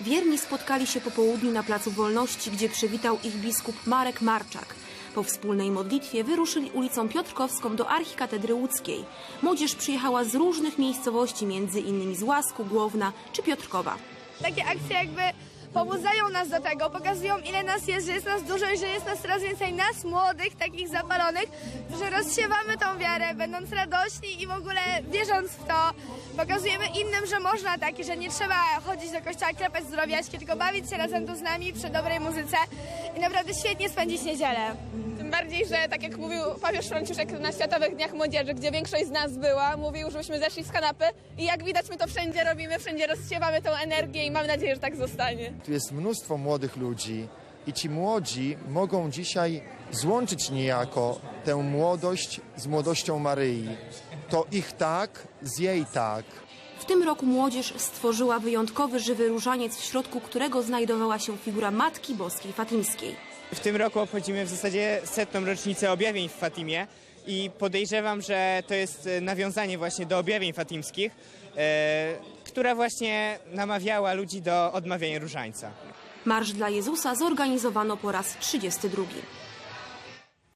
Wierni spotkali się po południu na Placu Wolności, gdzie przywitał ich biskup Marek Marczak. Po wspólnej modlitwie wyruszyli ulicą Piotrkowską do Archikatedry Łódzkiej. Młodzież przyjechała z różnych miejscowości, między innymi z Łasku, Głowna czy Piotrkowa. takie akcje jakby pobudzają nas do tego, pokazują ile nas jest, że jest nas dużo i że jest nas coraz więcej nas młodych, takich zapalonych, że rozsiewamy tą wiarę, będąc radośni i w ogóle wierząc w to, pokazujemy innym, że można tak i że nie trzeba chodzić do kościoła, klepać zdrowiaczki, tylko bawić się razem tu z nami przy dobrej muzyce i naprawdę świetnie spędzić niedzielę. Tym bardziej, że tak jak mówił papież Franciszek na Światowych Dniach Młodzieży, gdzie większość z nas była, mówił, żebyśmy zeszli z kanapy i jak widać my to wszędzie robimy, wszędzie rozsiewamy tą energię i mam nadzieję, że tak zostanie. Tu jest mnóstwo młodych ludzi i ci młodzi mogą dzisiaj złączyć niejako tę młodość z młodością Maryi. To ich tak, z jej tak. W tym roku młodzież stworzyła wyjątkowy żywy różaniec, w środku którego znajdowała się figura Matki Boskiej Fatimskiej. W tym roku obchodzimy w zasadzie setną rocznicę objawień w Fatimie i podejrzewam, że to jest e, nawiązanie właśnie do objawień fatimskich, e, która właśnie namawiała ludzi do odmawiania różańca. Marsz dla Jezusa zorganizowano po raz 32.